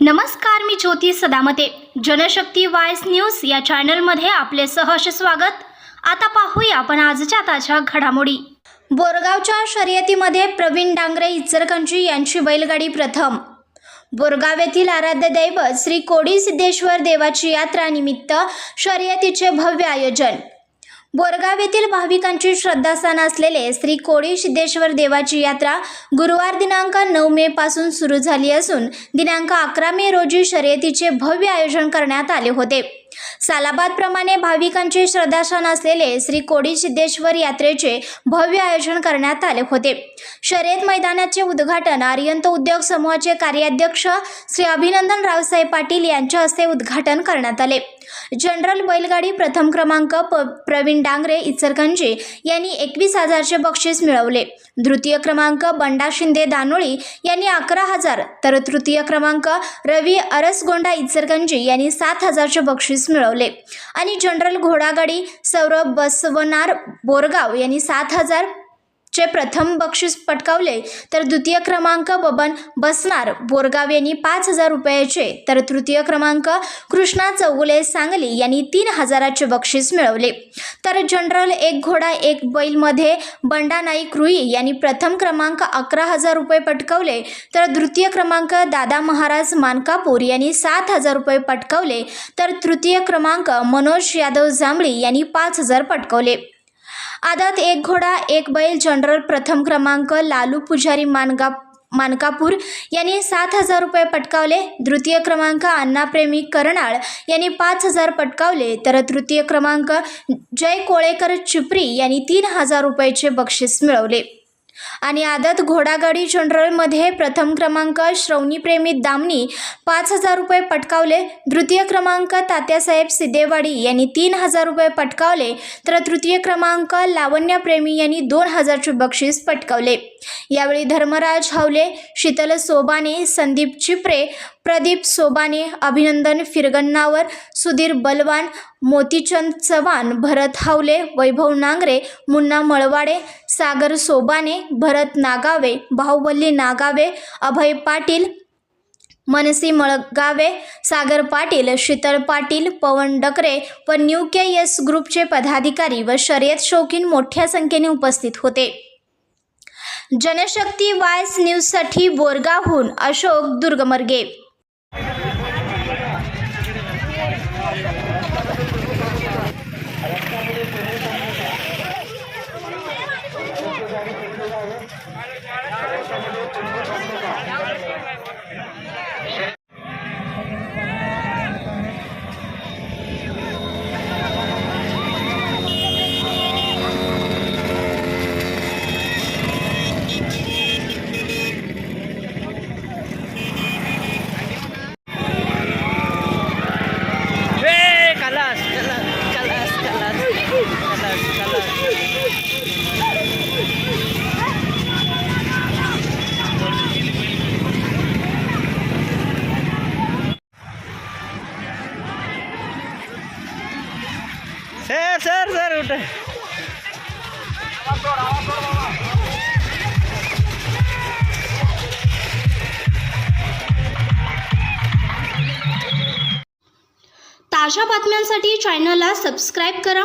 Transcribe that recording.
नमस्कार मी ज्योती सदामते. जनशक्ती वायस न्यूज या चॅनलमध्ये आपले सहर्ष स्वागत. आता पाहूया आपण आजच्या ताज्या घडामोडी. बोरगावच्या शर्यतीमध्ये प्रवीण डांगरे इचरकंजी यांची बैलगाडी प्रथम. बोरगाव येथील आराध्य दैवत श्री कोडी सिद्धेश्वर देवाची यात्रा निमित्त शर्यतीचे भव्य आयोजन. बोरगाव येथील भाविकांची श्रद्धास्थान असलेले श्री कोळी सिद्धेश्वर देवाची यात्रा गुरुवार दिनांक नऊ मे पासून सुरू झाली असून दिनांक अकरा मे रोजी शर्यतीचे भव्य आयोजन करण्यात आले होते. सालाबादप्रमाणे भाविकांचे श्रद्धास्थान असलेले श्री कोडी सिद्धेश्वर यात्रेचे भव्य आयोजन करण्यात आले होते. शर्यत मैदानाचे उद्घाटन आर्यंत उद्योग समूहाचे कार्याध्यक्ष श्री अभिनंदन रावसाहेब पाटील यांच्या हस्ते उद्घाटन करण्यात आले. जनरल बैलगाडी प्रथम क्रमांक प प्रवीण डांगरे इचरकंजी यांनी एकवीस हजारचे बक्षीस मिळवले. द्वितीय क्रमांक बंडा शिंदे दानोळी यांनी अकरा हजार. तर तृतीय क्रमांक रवी अरसगोंडा इचरकंजी यांनी सात हजारचे बक्षीस मिळवले. आणि जनरल घोडागाडी सौरभ बसवनार बोरगाव यांनी सात हजार चे प्रथम बक्षीस पटकावले तर द्वितीय क्रमांक बबन बसनार बोरगाव यांनी पाच हजार रुपयाचे. तर तृतीय क्रमांक कृष्णा चौगुले सांगली यांनी तीन हजाराचे बक्षीस मिळवले. तर जनरल एक घोडा एक बैलमध्ये बंडा नाईक रुई यांनी प्रथम क्रमांक अकरा हजार रुपये पटकावले. तर द्वितीय क्रमांक दादा महाराज मानकापूर यांनी सात हजार रुपये पटकावले. तर तृतीय क्रमांक मनोज यादव जांभळी यांनी पाच हजार पटकावले. आदात एक घोडा एक बैल जनरल प्रथम क्रमांक लालू पुजारी मानगा मानकापूर यांनी सात हजार रुपये पटकावले. द्वितीय क्रमांक अण्णाप्रेमी कर्णाळ यांनी पाच हजार पटकावले. तर तृतीय क्रमांक जय कोळेकर चिपरी यांनी तीन हजार रुपयाचे बक्षीस मिळवले. आणि आदत घोडागाडी जनरलमध्ये प्रथम क्रमांक श्रवणीप्रेमी दामनी पाच हजार रुपये पटकावले. द्वितीय क्रमांक तात्यासाहेब सिद्धेवाडी यांनी तीन हजार रुपये पटकावले. तर तृतीय क्रमांक लावण्यप्रेमी यांनी दोन हजारचे बक्षीस पटकावले. यावेळी धर्मराज हावले शीतल सोबाने संदीप चिपरे प्रदीप सोबाने अभिनंदन फिरगन्नावर सुधीर बलवान मोतीचंद चव्हाण भरत हावले वैभव नांगरे मुन्ना मळवाडे सागर सोबाने भरत नागावे बाहुबली नागावे अभय पाटील मनसी मळगावे सागर पाटील शीतल पाटील पवन डकरे व न्यू के एस ग्रुपचे पदाधिकारी व शर्यत शौकीन मोठ्या संख्येने उपस्थित होते. जनशक्ती वायस न्यूजसाठी बोरगावहून अशोक दुर्गमर्गे. सर सर सर उठ. ताज्या बातम्यांसाठी चॅनलला सबस्क्राईब करा.